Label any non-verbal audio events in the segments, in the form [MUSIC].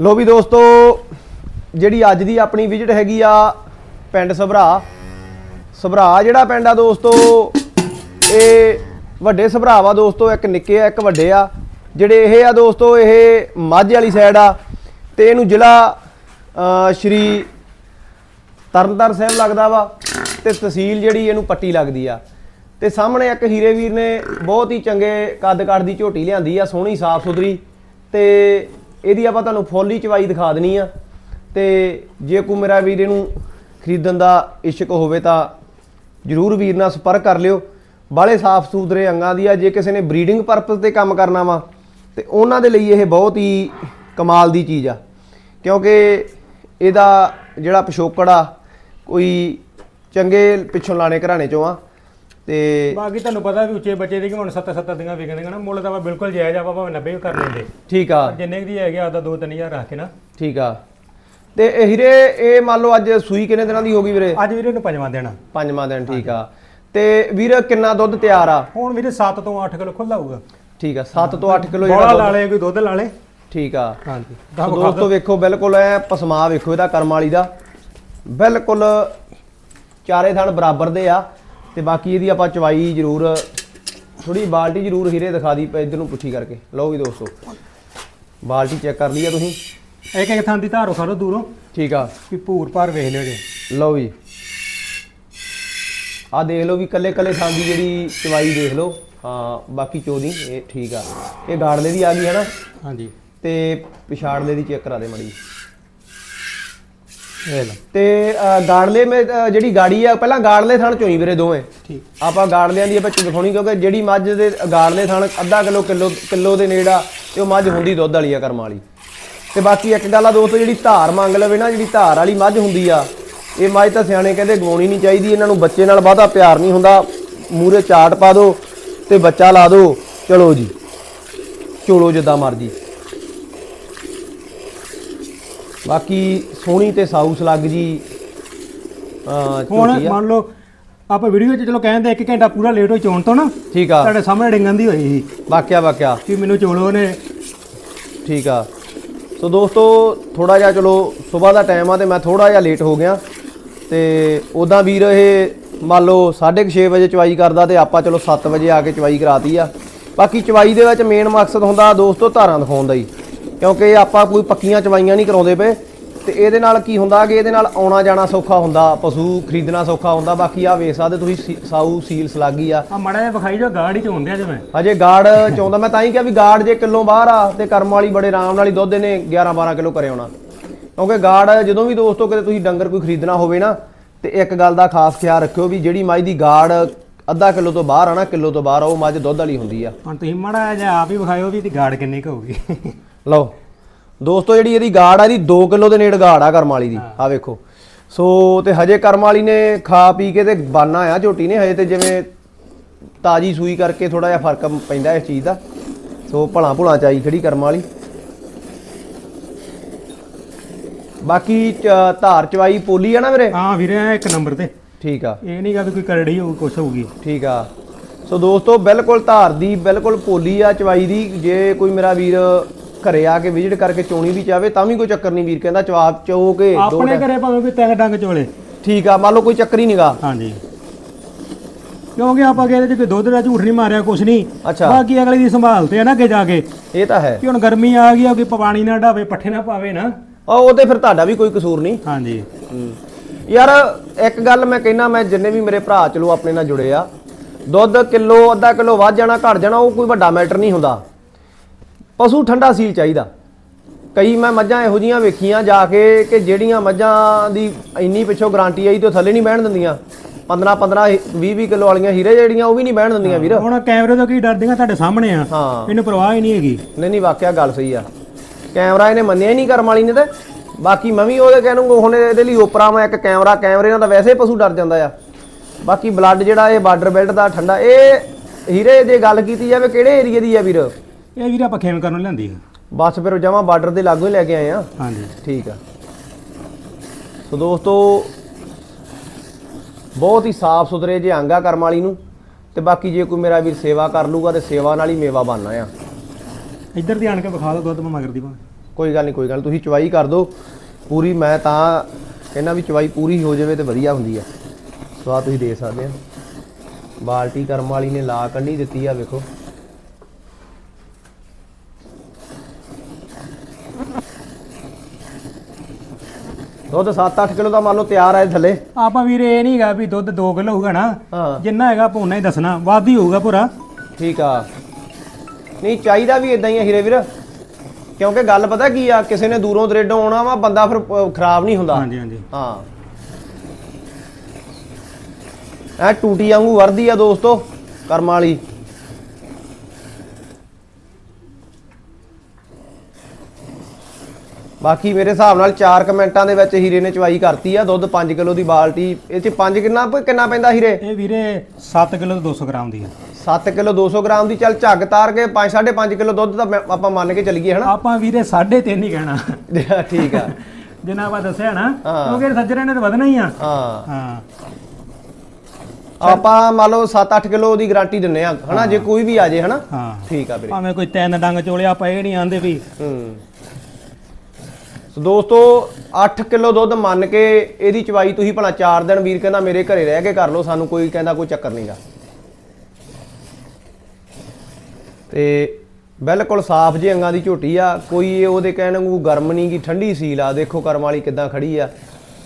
ਲੋ ਵੀ ਦੋਸਤੋ ਜਿਹੜੀ ਅੱਜ ਦੀ ਆਪਣੀ ਵਿਜ਼ਿਟ ਹੈਗੀ ਆ ਪਿੰਡ ਸਭਰਾ। ਸਭਰਾ ਜਿਹੜਾ ਪਿੰਡ ਆ ਦੋਸਤੋ ਇਹ ਵੱਡੇ ਸਭਰਾ ਵਾ ਦੋਸਤੋ ਇੱਕ ਨਿੱਕੇ ਆ ਇੱਕ ਵੱਡੇ ਆ। ਜਿਹੜੇ ਇਹ ਆ ਦੋਸਤੋ ਇਹ ਮਾਝੇ ਵਾਲੀ ਸਾਈਡ ਆ। ਤੇ ਇਹਨੂੰ ਜ਼ਿਲ੍ਹਾ ਅ, ਸ਼੍ਰੀ ਤਰਨਤਾਰਨ ਸਾਹਿਬ ਲੱਗਦਾ ਵਾ। ਤੇ ਤਹਿਸੀਲ ਜਿਹੜੀ ਇਹਨੂੰ ਪੱਟੀ ਲੱਗਦੀ ਆ। ਤੇ ਸਾਹਮਣੇ ਇੱਕ ਹੀਰੇ ਵੀਰ ਨੇ ਬਹੁਤ ਹੀ ਚੰਗੇ ਕੱਦ ਕੱਦ ਦੀ ਝੋਟੀ ਲਿਆਂਦੀ ਆ ਸੋਹਣੀ ਸਾਫ਼ ਸੁਥਰੀ। ਤੇ ਇਹਦੀ ਆਪਾਂ ਤੁਹਾਨੂੰ ਫੁੱਲ ਚਵਾਈ ਦਿਖਾ ਦੇਣੀ ਆ। ਤੇ ਜੇ ਕੋਈ ਮੇਰਾ ਵੀਰ ਇਹਨੂੰ ਖਰੀਦਣ ਦਾ ਇਸ਼ਕ ਹੋਵੇ ਤਾਂ ਜਰੂਰ ਵੀਰ ਨਾਲ ਸੰਪਰਕ ਕਰ ਲਿਓ। ਬਾਲੇ ਸਾਫ਼ ਸੁਥਰੇ ਅੰਗਾਂ ਦੀ ਆ, ਜੇ ਕਿਸੇ ਨੇ ਬਰੀਡਿੰਗ ਪਰਪਸ ਤੇ ਕੰਮ ਕਰਨਾ ਵਾ, ਤੇ ਉਹਨਾਂ ਦੇ ਲਈ ਇਹ ਬਹੁਤ ਹੀ ਕਮਾਲ ਦੀ ਚੀਜ਼ ਆ। ਕਿਉਂਕਿ ਇਹਦਾ ਜਿਹੜਾ ਪਿਛੋਕੜ ਆ, ਕੋਈ ਚੰਗੇ ਪਿੱਛੋਂ ਲਾਣੇ ਘਰਾਣੇ ਚੋਂ ਆ ਤੇ ਬਾਕੀ ਤੁਹਾਨੂੰ ਪਤਾ ਵੀ ਉੱਚੇ ਬੱਚੇ ਦੀ ਕਿ ਹੁਣ 7 7 ਦੀਆਂ ਵਿਕਣਗੇ ਨਾ ਮੁੱਲ ਤਾਂ ਆਪਾਂ ਬਿਲਕੁਲ ਜਾਇਜ਼ ਆਪਾਂ ਭਾਵੇਂ 90 ਵੀ ਕਰ ਲੈਂਦੇ। ਠੀਕ ਆ। ਪਰ ਜਿੰਨੇ ਕੁ ਦੀ ਹੈਗੇ ਆਦਾ 2-3000 ਰੱਖ ਕੇ ਨਾ। ਠੀਕ ਆ। ਤੇ ਇਹ ਹੀਰੇ ਇਹ ਮੰਨ ਲਓ ਅੱਜ ਸੂਈ ਕਿੰਨੇ ਦਿਨਾਂ ਦੀ ਹੋ ਗਈ ਵੀਰੇ? ਅੱਜ ਵੀਰੇ ਨੂੰ ਪੰਜਵਾਂ ਦੇਣਾ ਪੰਜਵਾਂ ਦਿਨ ਠੀਕ ਆ। ਤੇ ਵੀਰ ਕਿੰਨਾ ਦੁੱਧ ਤਿਆਰ ਆ? ਹੁਣ ਵੀਰੇ 7 ਤੋਂ 8 ਕਿਲੋ ਖੁੱਲਾ ਹੋਊਗਾ। ਠੀਕ ਆ 7 ਤੋਂ 8 ਕਿਲੋ ਬੋਲਾ ਜਿਹੜਾ ਲਾ ਦੁੱਧ ਲੇ ਕੋਈ ਦੁੱਧ ਲਾ ਲੇ ਠੀਕ ਆ। ਹਾਂਜੀ। ਦੋਸਤੋ ਵੇਖੋ ਬਿਲਕੁਲ ਐ ਪਸਮਾ ਵੇਖੋ ਇਹਦਾ ਕਰਮ ਵਾਲੀ ਦਾ। ਬਿਲਕੁਲ ਚਾਰੇ ਥਣ ਬਰਾਬਰ ਦੇ ਆ। ਤੇ ਬਾਕੀ ਇਹਦੀ ਆਪਾਂ ਚਵਾਈ ਜ਼ਰੂਰ ਥੋੜੀ ਬਾਲਟੀ ਜ਼ਰੂਰ ਹੀਰੇ ਦਿਖਾ ਦੀ ਇਧਰ ਨੂੰ ਪੁੱਠੀ ਕਰਕੇ। ਲਓ ਵੀ ਦੋਸਤੋ ਬਾਲਟੀ ਚੈੱਕ ਕਰ ਲਈ ਆ ਤੁਸੀਂ। ਇੱਕ ਇੱਕ ਥਾਂ ਦੀ ਧਾਰੋ ਖੜੋ ਦੂਰੋਂ। ਠੀਕ ਆ। ਵੀ ਭੂਰ ਭਾਰ ਵੇਖ ਲਿਓ ਜੇ। ਲਓ ਜੀ ਆ ਦੇਖ ਲਓ ਵੀ ਕੱਲੇ ਕੱਲੇ ਥਾਂ ਦੀ ਜਿਹੜੀ ਚਵਾਈ ਦੇਖ ਲਓ। ਹਾਂ ਬਾਕੀ ਚੋਦੀ ਇਹ ਠੀਕ ਆ। ਇਹ ਗਾੜਲੇ ਦੀ ਆ ਗਈ ਹੈ ਨਾ? ਹਾਂਜੀ। ਤੇ ਪਿਛਾੜਲੇ ਦੀ ਚੈੱਕ ਕਰਾ ਦੇ ਮੜੀ ਤੇ ਗਾੜਲੇ ਮੇ ਜਿਹੜੀ ਗਾੜੀ ਆ ਪਹਿਲਾਂ ਗਾੜਲੇ ਥਣ ਚੋਈ ਵੀਰੇ ਦੋਵੇਂ। ਠੀਕ। ਆਪਾਂ ਗਾੜਲਿਆਂ ਦੀ ਆਪਾਂ ਦਿਖਾਉਣੀ ਕਿਉਂਕਿ ਜਿਹੜੀ ਮੱਝ ਦੇ ਗਾੜਲੇ ਥਣ ਅੱਧਾ ਕਿਲੋ ਕਿਲੋ ਕਿਲੋ ਦੇ ਨੇੜਾ ਤੇ ਉਹ ਮੱਝ ਹੁੰਦੀ ਦੁੱਧ ਵਾਲੀ ਆ ਕਰਮ ਵਾਲੀ। ਤੇ ਬਾਕੀ ਇੱਕ ਗੱਲ ਆ ਦੋਸਤੋ ਜਿਹੜੀ ਧਾਰ ਮੰਗ ਲਵੇ ਨਾ ਜਿਹੜੀ ਧਾਰ ਵਾਲੀ ਮੱਝ ਹੁੰਦੀ ਆ ਇਹ ਮੱਝ ਤਾਂ ਸਿਆਣੇ ਕਹਿੰਦੇ ਗਵਾਉਣੀ ਨਹੀਂ ਚਾਹੀਦੀ ਇਹਨਾਂ ਨੂੰ ਬੱਚੇ ਨਾਲ ਬਹੁਤਾ ਪਿਆਰ ਨਹੀਂ ਹੁੰਦਾ। ਮੂਰੇ ਚਾਟ ਪਾ ਦਿਓ ਤੇ ਬੱਚਾ ਲਾ ਦਿਓ ਚਲੋ ਜੀ। ਚੋਲੋ ਜਿੱਦਾਂ ਮਰਜ਼ੀ। ਬਾਕੀ ਸੋਹਣੀ ਤੇ ਸਾਊਸ ਲੱਗ ਜੀ ਅ ਹੁਣ ਝੋਟੀ ਆ। ਮੰਨ ਲਓ ਆਪਾਂ ਵੀਡੀਓ 'ਚ ਚਲੋ ਕਹਿੰਦੇ 1 ਘੰਟਾ ਪੂਰਾ ਲੇਟ ਹੋਈ ਚੋਣ ਤੋਂ ਨਾ ਠੀਕ ਆ। ਤੁਹਾਡੇ ਸਾਹਮਣੇ ਡਿੰਗਣ ਦੀ ਹੋਈ ਸੀ। ਵਾਕਿਆ ਵਾਕਿਆ। ਕਿ ਮੈਨੂੰ ਚੋਲੋ ਨੇ ਠੀਕ ਆ। ਸੋ ਦੋਸਤੋ ਥੋੜਾ ਜਿਹਾ ਚਲੋ ਸਵੇਰ ਦਾ ਟਾਈਮ ਆ ਤੇ ਮੈਂ ਥੋੜਾ ਜਿਹਾ ਲੇਟ ਹੋ ਗਿਆ। ਤੇ ਉਦਾਂ ਵੀਰ ਇਹ ਮੰਨ ਲਓ 6:30 ਵਜੇ ਚਵਾਈ ਕਰਦਾ ਤੇ ਆਪਾਂ ਚਲੋ 7 ਵਜੇ ਆ ਕੇ ਚਵਾਈ ਕਰਾਤੀ ਆ। ਬਾਕੀ ਚਵਾਈ ਦੇ ਵਿੱਚ ਮੇਨ ਮਕਸਦ ਹੁੰਦਾ ਦੋਸਤੋ ਧਾਰਾਂ ਦਿਖਾਉਣ ਦਾ ਹੀ। ਕਿਉਂਕਿ ਆਪਾਂ ਕੋਈ ਪੱਕੀਆਂ ਚਵਾਈਆਂ ਨਹੀਂ ਕਰਾਉਂਦੇ ਪਏ। ਤੇ ਇਹਦੇ ਨਾਲ ਕੀ ਹੁੰਦਾ ਕਿ ਇਹਦੇ ਨਾਲ ਆਉਣਾ ਜਾਣਾ ਸੌਖਾ ਹੁੰਦਾ ਪਸ਼ੂ ਖਰੀਦਣਾ ਸੌਖਾ ਹੁੰਦਾ। ਬਾਕੀ ਆ ਵੇਖ ਸਕਦੇ ਤੁਸੀਂ ਸਾਊ ਸੀਲ ਸਲਾਗੀ ਆ। ਆ ਮੜਾ ਵਿਖਾਈ ਜੋ ਗਾੜੀ ਚ ਹੁੰਦੇ ਆ ਜਿਵੇਂ। ਅਜੇ ਗਾੜ ਚਾਹੁੰਦਾ ਮੈਂ ਤਾਂ ਹੀ ਕਿਹਾ ਵੀ ਗਾੜ ਜੇ ਕਿਲੋ ਬਾਹਰ ਆ ਤੇ ਕਰਮ ਵਾਲੀ ਬੜੇ ਆਰਾਮ ਨਾਲ ਹੀ ਦੁੱਧ ਨੇ 11 12 ਕਿਲੋ ਕਰੇ ਆਉਣਾ ਕਿਉਂਕਿ ਗਾੜ ਜਦੋਂ ਵੀ ਦੋਸਤੋ ਕਿਤੇ ਤੁਸੀਂ ਡੰਗਰ ਕੋਈ ਖਰੀਦਣਾ ਹੋਵੇ ਨਾ ਤੇ ਇੱਕ ਗੱਲ ਦਾ ਖਾਸ ਖਿਆਲ ਰੱਖਿਓ ਵੀ ਜਿਹੜੀ ਮੱਝ ਦੀ ਗਾੜ ਅੱਧਾ ਕਿਲੋ ਤੋਂ ਬਾਹਰ ਆ ਨਾ ਕਿਲੋ ਤੋਂ ਬਾਹਰ ਆ ਉਹ ਮੱਝ ਦੁੱਧ ਵਾਲੀ ਹੁੰਦੀ ਆ। ਹੁਣ ਤੁਸੀਂ ਮੜਾ ਜਿਹਾ ਆਪ ਹੀ ਵਿਖਾਇਓ ਵੀ ਇਹਦੀ ਗਾੜ ਕਿੰਨੀ ਕੁ ਹੋਊਗੀ। ਲਓ। ਦੋਸਤੋ ਜਿਹੜੀ ਇਹਦੀ ਗਾੜ ਆ ਇਹਦੀ 2 ਕਿਲੋ ਦੇ ਨੇੜੇ ਗਾੜ ਆ ਕਰਮ ਵਾਲੀ ਦੀ। ਆ ਵੇਖੋ। ਸੋ ਤੇ ਹਜੇ ਕਰਮ ਵਾਲੀ ਨੇ ਖਾ ਪੀ ਕੇ ਤੇ ਬਾਨਾ ਆ ਝੋਟੀ ਨੇ। ਹਜੇ ਤੇ ਜਿਵੇਂ ਤਾਜੀ ਸੂਈ ਕਰਕੇ ਥੋੜਾ ਜਿਹਾ ਫ਼ਰਕ ਪੈਂਦਾ ਇਸ ਚੀਜ਼ ਦਾ। ਸੋ ਭਲਾ ਭੁਲਾ ਚਾਈ ਖੜੀ ਕਰਮ ਵਾਲੀ। ਬਾਕੀ ਧਾਰ ਚਵਾਈ ਪੋਲੀ ਆ ਨਾ ਵੀਰੇ? ਹਾਂ ਵੀਰੇ ਇੱਕ ਨੰਬਰ ਤੇ। ਠੀਕ ਆ। ਇਹ ਨਹੀਂ ਗਾ ਵੀ ਕੋਈ ਕਰੜੀ ਹੋਊ ਕੁਛ ਹੋਊਗੀ। ਠੀਕ ਆ। ਸੋ ਦੋਸਤੋ ਬਿਲਕੁਲ ਧਾਰ ਦੀ ਬਿਲਕੁਲ ਪੋਲੀ ਆ ਚਵਾਈ ਦੀ। ਜੇ ਕੋਈ ਮੇਰਾ ਵੀਰ ਘਰੇ ਆ ਕੇ ਵਿਜ਼ਿਟ ਕਰਕੇ ਚੋਣੀ ਵੀ ਚਾਵੇ ਤਾਂ ਵੀ ਕੋਈ ਚੱਕਰ ਨਹੀਂ ਵੀਰ ਕਹਿੰਦਾ ਚਵਾਬ ਚੋ ਕੇ ਦੋ ਆਪਣੇ ਘਰੇ ਭਾਵੇਂ ਕੋਈ ਤਿੰਨ ਡੰਗ ਚੋਲੇ। ਠੀਕ ਆ ਮੰਨ ਲਓ ਕੋਈ ਚੱਕਰ ਹੀ ਨਹੀਂਗਾ ਹਾਂਜੀ। ਕਿਉਂਕਿ ਆਪਾਂ ਕਹਿੰਦੇ ਜੇ ਦੁੱਧ ਦਾ ਝੂਠ ਨਹੀਂ ਮਾਰਿਆ ਕੁਛ ਨਹੀਂ ਅੱਛਾ। ਬਾਕੀ ਅਗਲੇ ਦੀ ਸੰਭਾਲ ਤੇ ਆ ਨਾ ਅੱਗੇ ਜਾ ਕੇ। ਇਹ ਤਾਂ ਹੈ। ਕਿ ਹੁਣ ਗਰਮੀ ਆ ਗਈ ਆ ਕੋਈ ਪਾਣੀ ਨਾ ਢਾਵੇ ਪੱਠੇ ਨਾ ਪਾਵੇ ਨਾ। ਉਹ ਤੇ ਫਿਰ ਤੁਹਾਡਾ ਵੀ ਕੋਈ ਕਸੂਰ ਨਹੀਂ। ਹਾਂਜੀ। ਯਾਰ ਇੱਕ ਗੱਲ ਮੈਂ ਕਹਿਣਾ ਮੈਂ ਜਿੰਨੇ ਵੀ ਮੇਰੇ ਭਰਾ ਚਲੋ ਆਪਣੇ ਨਾਲ ਜੁੜੇ ਆ ਦੁੱਧ ਕਿਲੋ ਅੱਧਾ ਕਿਲੋ ਵੱਧ ਜਾਣਾ ਘਟ ਜਾਣਾ ਉਹ ਕੋਈ ਵੱਡਾ ਮੈਟਰ ਨਹੀਂ ਹੁੰਦਾ। ਪਸ਼ੂ ਠੰਡਾ ਸੀਲ ਚਾਹੀਦਾ। ਕਈ ਮੈਂ ਮੱਝਾਂ ਇਹੋ ਜੀਆਂ ਵੇਖੀਆਂ ਜਾ ਕੇ ਕਿ ਜਿਹੜੀਆਂ ਮੱਝਾਂ ਦੀ ਇੰਨੀ ਪਿੱਛੋਂ ਗਾਰੰਟੀ ਆਈ ਤੇ ਉਹ ਥੱਲੇ ਨਹੀਂ ਬਹਿਣ ਦਿੰਦੀਆਂ। 15 15 20 20 ਕਿਲੋ ਵਾਲੀਆਂ ਹੀਰੇ ਜਿਹੜੀਆਂ ਉਹ ਵੀ ਨਹੀਂ ਬਹਿਣ ਦਿੰਦੀਆਂ ਵੀਰ। ਹੁਣ ਕੈਮਰੇ ਤੋਂ ਕੀ ਡਰਦੀਆਂ ਤੁਹਾਡੇ ਸਾਹਮਣੇ ਆ। ਹਾਂ। ਇਹਨੂੰ ਪਰਵਾਹ ਹੀ ਨਹੀਂ ਹੈਗੀ। ਨਹੀਂ ਨਹੀਂ ਵਾਕਿਆ ਗੱਲ ਸਹੀ ਆ। ਕੈਮਰਾ ਇਹਨੇ ਮੰਨਿਆ ਹੀ ਨਹੀਂ ਕਰਮ ਵਾਲੀ ਨੇ ਤੇ। ਬਾਕੀ ਮੈਂ ਵੀ ਉਹਦੇ ਕਹਿਣੂਗਾ ਹੁਣ ਇਹਦੇ ਲਈ ਉਪਰਾ ਮੈਂ ਇੱਕ ਕੈਮਰਾ ਕੈਮਰੇ ਨਾਲ ਤਾਂ ਵੈਸੇ ਪਸ਼ੂ ਡਰ ਜਾਂਦਾ ਆ। ਬਾਕੀ ਬਲੱਡ ਜਿਹੜਾ ਇਹ ਬਾਰਡਰ ਬੈਲਟ ਦਾ ਠੰਡਾ ਇਹ ਹੀਰੇ ਜੇ ਗੱਲ ਕੀਤੀ ਜਾਵੇ ਕਿਹੜੇ ਏਰੀਏ ਦੀ ਆ ਵੀਰ? ਇਹ ਵੀਰੇ ਆਪਾਂ ਖੇਮ ਕਰਨ ਲਿਆਂਦੀ ਆ। ਬਸ ਫਿਰ ਜਮਾ ਬਾਰਡਰ ਦੇ ਲਾਗੋਂ ਹੀ ਲੈ ਕੇ ਆਏ ਆ। ਹਾਂਜੀ। ਠੀਕ ਆ। ਸੋ ਦੋਸਤੋ ਬਹੁਤ ਹੀ ਸਾਫ਼ ਸੁਥਰੇ ਜੇ ਅੰਗਾ ਕਰਮ ਵਾਲੀ ਨੂੰ ਤੇ ਬਾਕੀ ਜੇ ਕੋਈ ਮੇਰਾ ਵੀਰ ਸੇਵਾ ਕਰ ਲੂਗਾ ਤੇ ਸੇਵਾ ਨਾਲ ਹੀ ਮੇਵਾ ਬਣਨਾ ਆ। ਇੱਧਰ ਦੀ ਆਣ ਕੇ ਵਿਖਾ ਦਿਓ ਦੁੱਧ ਮੈਂ ਮਗਰ ਦੀ ਭਾਵੇਂ। ਕੋਈ ਗੱਲ ਨਹੀਂ ਕੋਈ ਗੱਲ ਨੀ, ਤੁਸੀਂ ਚਵਾਈ ਕਰ ਦਿਓ। ਪੂਰੀ ਮੈਂ ਤਾਂ ਕਹਿੰਦਾ ਵੀ ਚਵਾਈ ਪੂਰੀ ਹੋ ਜਾਵੇ ਤੇ ਵਧੀਆ ਹੁੰਦੀ ਆ। ਸੋ ਆ ਤੁਸੀਂ ਦੇ ਸਕਦੇ ਆ। ਬਾਲਟੀ ਕਰਮ ਵਾਲੀ ਨੇ ਲਾ ਕੰਢੀ ਦਿੱਤੀ ਆ ਵੇਖੋ। ਦੁੱਧ 7-8 ਕਿਲੋ ਦਾ ਮੰਨ ਲਓ ਤਿਆਰ ਹੈ ਥੱਲੇ। ਆਪਾਂ ਵੀਰੇ ਇਹ ਨਹੀਂਗਾ ਵੀ ਦੁੱਧ 2 ਕਿਲੋ ਹੋਊਗਾ ਨਾ। ਹਾਂ। ਜਿੰਨਾ ਹੈਗਾ ਆਪਾਂ ਉਨਾ ਹੀ ਦੱਸਣਾ। ਵੱਧ ਹੀ ਹੋਊਗਾ ਪੂਰਾ। ਠੀਕ ਆ। ਨਹੀਂ ਚਾਹੀਦਾ ਵੀ ਇਦਾਂ ਹੀ ਆ ਹੀਰੇ ਵੀਰ। ਕਿਉਂਕਿ ਗੱਲ ਪਤਾ ਕੀ ਆ ਕਿਸੇ ਨੇ ਦੂਰੋਂ ਦਰੇਡੋਂ ਆਉਣਾ ਵਾ ਬੰਦਾ ਫਿਰ ਅਹ, ਖਰਾਬ ਨਹੀਂ ਹੁੰਦਾ। ਹਾਂਜੀ ਹਾਂਜੀ। ਹਾਂ। ਐ ਟੂਟੀ ਵਾਂਗੂ ਵਰਦੀ ਆ ਦੋਸਤੋ ਕਰਮ ਵਾਲੀ। ਬਾਕੀ ਮੇਰੇ ਹਿਸਾਬ ਨਾਲ 4 ਕਮੈਂਟਾਂ ਦੇ ਵਿੱਚ ਹੀਰੇ ਨੇ ਚਵਾਈ ਕਰਤੀ ਆ ਦੁੱਧ 5 ਕਿਲੋ ਦੀ ਬਾਲਟੀ। ਇਹ ਚ 5 ਕਿੰਨਾ ਕਿੰਨਾ ਪੈਂਦਾ ਹੀਰੇ? ਇਹ ਵੀਰੇ 7 ਕਿਲੋ ਤੋਂ 200 ਗ੍ਰਾਮ ਦੀ ਆ। 7 ਕਿਲੋ 200 ਗ੍ਰਾਮ ਦੀ ਚੱਲ ਝੱਗ ਤਾਰ ਕੇ 5 5.5 ਕਿਲੋ ਦੁੱਧ ਤਾਂ ਆਪਾਂ ਮੰਨ ਕੇ ਚੱਲੀਏ ਹਨਾ? ਆਪਾਂ ਵੀਰੇ 3.5 ਹੀ ਕਹਿਣਾ। [LAUGHS] ਠੀਕ ਆ। ਜਿੰਨਾ ਆਪਾਂ ਦੱਸਿਆ ਨਾ। ਕਿਉਂਕਿ ਸੱਜਰਾਂ ਨੇ ਤਾਂ ਵਧਣਾ ਹੀ ਆ। ਹਾਂ। ਹਾਂ। ਆਪਾਂ ਮੰਨ ਲਓ 7-8 ਕਿਲੋ ਦੀ ਗਾਰੰਟੀ ਦਿੰਨੇ ਆ ਹਨਾ? ਜੇ ਕੋਈ ਵੀ ਆ ਜੇ ਹਨਾ? ਹਾਂ। ਠੀਕ ਆ ਵੀਰੇ। ਭਾਵੇਂ ਕੋਈ ਤਿੰਨ ਡੰਗ ਚੋਲਿਆ ਆਪਾਂ ਇਹ ਨਹੀਂ ਆਂਦੇ ਵੀ ਹੂੰ। ਸੋ ਦੋਸਤੋ 8 ਕਿਲੋ ਦੁੱਧ ਮੰਨ ਕੇ ਇਹਦੀ ਚਵਾਈ ਤੁਸੀਂ ਭਲਾ 4 ਦਿਨ ਵੀਰ ਕਹਿੰਦਾ ਮੇਰੇ ਘਰੇ ਰਹਿ ਕੇ ਕਰ ਲਓ ਸਾਨੂੰ ਕੋਈ ਕਹਿੰਦਾ ਕੋਈ ਚੱਕਰ ਨਹੀਂਗਾ ਤੇ ਬਿਲਕੁਲ ਸਾਫ਼ ਜਿਹੇ ਅੰਗਾਂ ਦੀ ਝੋਟੀ ਆ ਕੋਈ ਇਹ ਉਹਦੇ ਕਹਿਣ ਨੂੰ ਗਰਮ ਨਹੀਂ ਗੀ ਠੰਡੀ ਸੀਲ ਆ ਦੇਖੋ ਕਰਮ ਵਾਲੀ ਕਿਦਾਂ ਖੜੀ ਆ।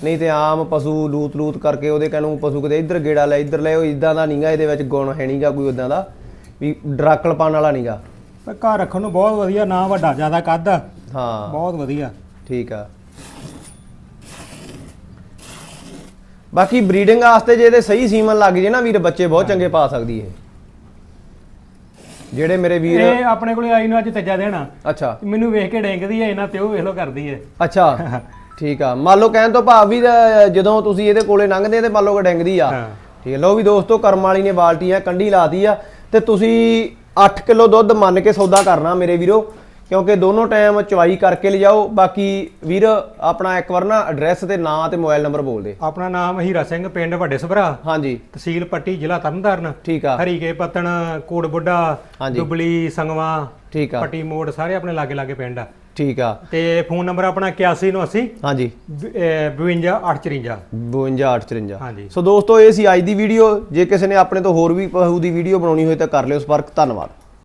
ਨਹੀਂ ਤੇ ਆਮ ਪਸ਼ੂ ਲੂਤ ਲੂਤ ਕਰਕੇ ਉਹਦੇ ਕਹਿਣ ਨੂੰ ਪਸ਼ੂ ਕਿਤੇ ਇੱਧਰ ਗੇੜਾ ਲੈ ਇੱਧਰ ਲੈ ਉਹ ਇਦਾਂ ਦਾ ਨਹੀਂਗਾ ਇਹਦੇ ਵਿੱਚ ਗੁਣ ਹੈ ਨਹੀਂਗਾ ਕੋਈ ਉਦਾਂ ਦਾ ਵੀ ਡਰਾਕਲ ਪਾਣ ਵਾਲਾ ਨਹੀਂਗਾ ਘਰ ਰੱਖਣ ਨੂੰ ਬਹੁਤ ਵਧੀਆ ਨਾ ਵੱਡਾ ਜ਼ਿਆਦਾ ਕੱਦ। ਹਾਂ। ਬਹੁਤ ਵਧੀਆ। ਠੀਕ ਆ। ਬਾਕੀ ਬਰੀਡਿੰਗ ਵਾਸਤੇ ਜੇ ਇਹਦੇ ਸਹੀ ਸੀਮਨ ਲੱਗ ਜੇ ਨਾ ਵੀਰ ਬੱਚੇ ਬਹੁਤ ਚੰਗੇ ਪਾ ਸਕਦੀ ਇਹ। ਜਿਹੜੇ ਮੇਰੇ ਵੀਰ ਇਹ ਆਪਣੇ ਕੋਲੇ ਆਈ ਨੂੰ ਅੱਜ ਤੀਜਾ ਦੇਣਾ। ਅੱਛਾ। ਮੈਨੂੰ ਵੇਖ ਕੇ ਡੈਂਗਦੀ ਹੈ ਇਹਨਾਂ ਤੇ ਉਹ ਵੇਖ ਲੋ ਕਰਦੀ ਹੈ। ਅੱਛਾ। [LAUGHS] ਠੀਕ ਆ। ਮੰਨ ਲਓ ਕਹਿਣ ਤੋਂ ਭਾਵ ਵੀ ਜਦੋਂ ਤੁਸੀਂ ਇਹਦੇ ਕੋਲੇ ਲੰਘਦੇ ਤੇ ਮੰਨ ਲਓ ਕਿ ਡੈਂਗਦੀ ਆ। ਠੀਕ ਹੈ। ਲਓ ਵੀ ਦੋਸਤੋ ਕਰਮ ਵਾਲੀ ਨੇ ਬਾਲਟੀ ਆ ਕੰਢੀ ਲਾਤੀ ਆ ਤੇ ਤੁਸੀਂ 8 ਕਿਲੋ ਦੁੱਧ ਮੰਨ ਕੇ ਸੌਦਾ ਕਰਨਾ ਮੇਰੇ ਵੀਰੋ। ਕਿਉਂਕਿ ਦੋਨੋਂ ਟਾਈਮ ਚਵਾਈ ਕਰਕੇ ਲਿਜਾਓ। ਬਾਕੀ ਵੀਰ ਆਪਣਾ ਇੱਕ ਵਾਰ ਨਾ ਐਡਰੈਸ ਤੇ ਨਾਂ ਤੇ ਮੋਬਾਈਲ ਨੰਬਰ ਬੋਲ ਦੇ। ਆਪਣਾ ਨਾਮ ਹੀਰਾ ਸਿੰਘ ਪਿੰਡ ਵੱਡੇ ਸਭਰਾ। ਹਾਂਜੀ। ਤਹਿਸੀਲ ਪੱਟੀ ਜ਼ਿਲ੍ਹਾ ਤਰਨਤਾਰਨ। ਠੀਕ ਆ। ਹਰੀਕੇ ਪੱਤਣ ਕੋਟ ਬੁੱਢਾ ਹਾਂਜੀ। ਦੁਬਲੀ ਸੰਗਵਾ ਠੀਕ ਆ। ਪੱਟੀ ਮੋੜ ਸਾਰੇ ਆਪਣੇ ਲਾਗੇ ਲਾਗੇ ਪਿੰਡ ਆ। ਠੀਕ ਆ। ਤੇ ਫੋਨ ਨੰਬਰ ਆਪਣਾ 8180 ਹਾਂਜੀ। 52854 5254 ਹਾਂਜੀ। ਸੋ ਦੋਸਤੋ ਇਹ ਸੀ ਅੱਜ ਦੀ ਵੀਡੀਓ ਜੇ ਕਿਸੇ ਨੇ ਆਪਣੇ ਤੋਂ ਹੋਰ ਵੀ ਪਹੂ ਦੀ ਵੀਡੀਓ ਬਣਾਉਣੀ ਹੋਏ ਤਾਂ ਕਰ ਲਿਓ ਸੰਪਰਕ। ਧੰਨਵਾਦ।